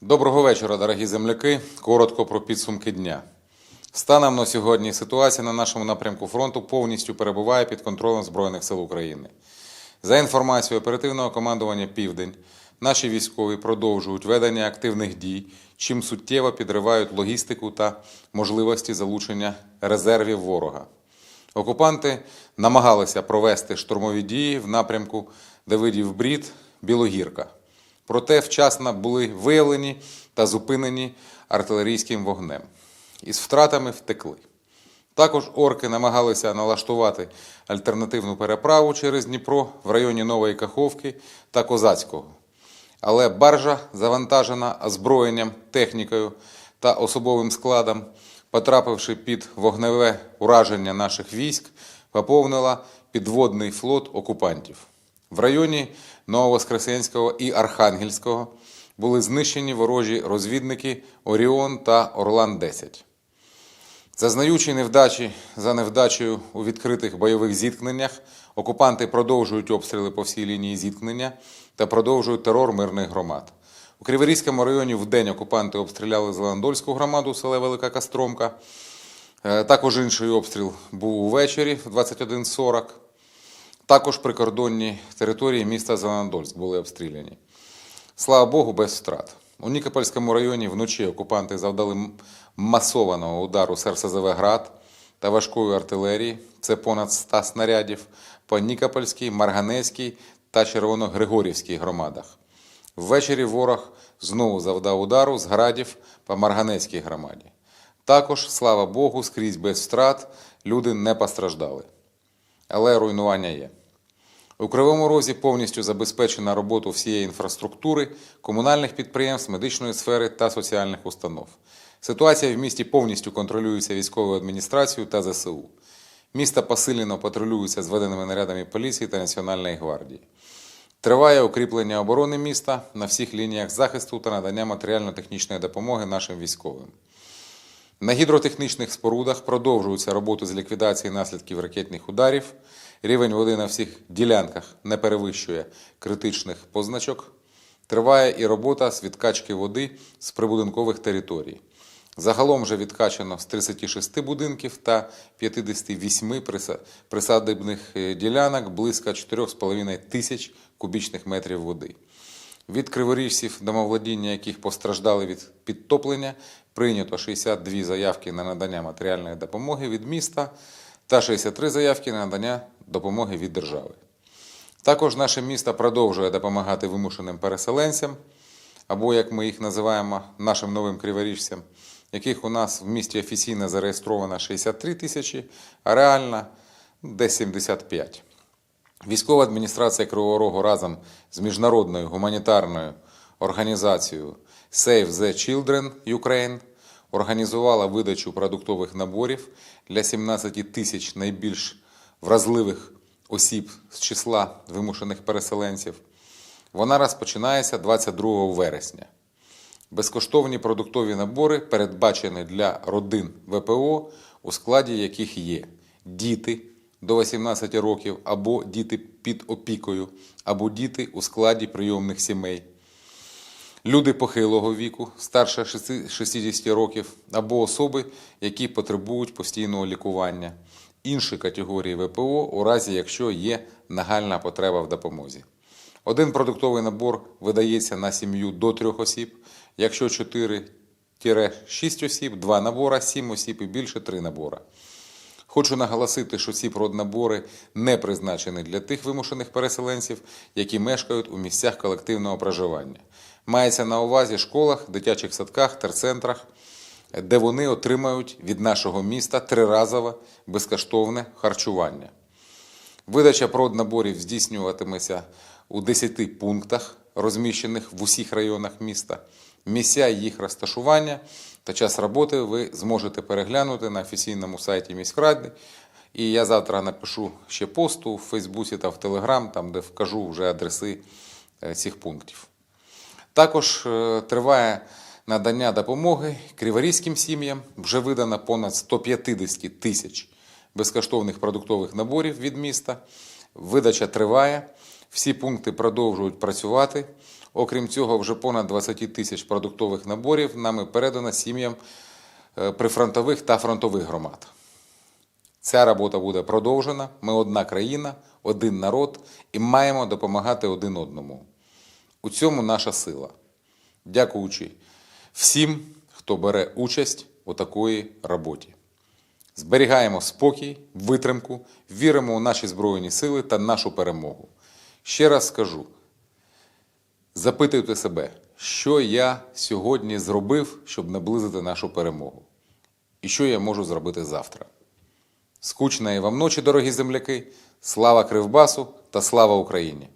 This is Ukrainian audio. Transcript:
Доброго вечора, дорогі земляки. Коротко про підсумки дня. Станом на сьогодні ситуація на нашому напрямку фронту повністю перебуває під контролем Збройних сил України. За інформацією оперативного командування Південь, наші військові продовжують ведення активних дій, чим суттєво підривають логістику та можливості залучення резервів ворога. Окупанти намагалися провести штурмові дії в напрямку Давидів Брід, Білогірка. Проте вчасно були виявлені та зупинені артилерійським вогнем. Із втратами втекли. Також орки намагалися налаштувати альтернативну переправу через Дніпро в районі Нової Каховки та Козацького. Але баржа, завантажена озброєнням, технікою та особовим складом, потрапивши під вогневе ураження наших військ, поповнила підводний флот окупантів. В районі Нововоскресенського і Архангельського були знищені ворожі розвідники Оріон та Орлан-10. Зазнаючи невдачі за невдачею у відкритих бойових зіткненнях, окупанти продовжують обстріли по всій лінії зіткнення та продовжують терор мирних громад. У Криворізькому районі в день окупанти обстріляли Зеландольську громаду селе Велика Костромка. Е, Також інший обстріл був увечері в 21.40. Також прикордонні території міста Зеленодольськ були обстріляні. Слава Богу, без втрат. У Нікопольському районі вночі окупанти завдали масованого удару з РСЗВ «Град» та важкої артилерії. Це понад 100 снарядів по Нікопольській, Марганецькій та Червоногригорівській громадах. Ввечері ворог знову завдав удару з градів по Марганецькій громаді. Також, слава Богу, скрізь без втрат люди не постраждали. Але руйнування є. У Кривому Розі повністю забезпечена роботу всієї інфраструктури, комунальних підприємств, медичної сфери та соціальних установ. Ситуація в місті повністю контролюється військовою адміністрацією та ЗСУ. Місто посилено патрулюється зведеними нарядами поліції та Національної гвардії. Триває укріплення оборони міста на всіх лініях захисту та надання матеріально-технічної допомоги нашим військовим. На гідротехнічних спорудах продовжується роботи з ліквідації наслідків ракетних ударів. Рівень води на всіх ділянках не перевищує критичних позначок. Триває і робота з відкачки води з прибудинкових територій. Загалом вже відкачано з 36 будинків та 58 присадибних е, ділянок близько 4,5 тисяч кубічних метрів води. Від криворіжців, домовладіння яких постраждали від підтоплення, прийнято 62 заявки на надання матеріальної допомоги від міста та 63 заявки на надання допомоги від держави. Також наше місто продовжує допомагати вимушеним переселенцям, або, як ми їх називаємо, нашим новим криворіжцям, яких у нас в місті офіційно зареєстровано 63 тисячі, а реально десь 75. Військова адміністрація Кривого Рогу разом з міжнародною гуманітарною організацією Save the Children Ukraine організувала видачу продуктових наборів для 17 тисяч найбільш вразливих осіб з числа вимушених переселенців. Вона розпочинається 22 вересня. Безкоштовні продуктові набори передбачені для родин ВПО, у складі яких є діти до 18 років або діти під опікою, або діти у складі прийомних сімей, люди похилого віку, старше 60 років, або особи, які потребують постійного лікування, інші категорії ВПО у разі, якщо є нагальна потреба в допомозі. Один продуктовий набор видається на сім'ю до трьох осіб, якщо 4-6 осіб, два набора, 7 осіб і більше 3 набора. Хочу наголосити, що ці проднабори не призначені для тих вимушених переселенців, які мешкають у місцях колективного проживання. Мається на увазі школах, дитячих садках, терцентрах, де вони отримають від нашого міста триразове безкоштовне харчування. Видача проднаборів здійснюватиметься у 10 пунктах, розміщених в усіх районах міста. Місця їх розташування та час роботи ви зможете переглянути на офіційному сайті міськради. І я завтра напишу ще посту в Фейсбуці та в Телеграм, там де вкажу вже адреси е, цих пунктів. Також е, триває надання допомоги криворізьким сім'ям. Вже видано понад 150 тисяч безкоштовних продуктових наборів від міста. Видача триває, всі пункти продовжують працювати. Окрім цього, вже понад 20 тисяч продуктових наборів нами передано сім'ям е, прифронтових та фронтових громад. Ця робота буде продовжена. Ми одна країна, один народ і маємо допомагати один одному. У цьому наша сила. Дякуючи всім, хто бере участь у такої роботі. Зберігаємо спокій, витримку, віримо у наші Збройні сили та нашу перемогу. Ще раз скажу: запитуйте себе, що я сьогодні зробив, щоб наблизити нашу перемогу, і що я можу зробити завтра. Скучної вам ночі, дорогі земляки! Слава Кривбасу та слава Україні!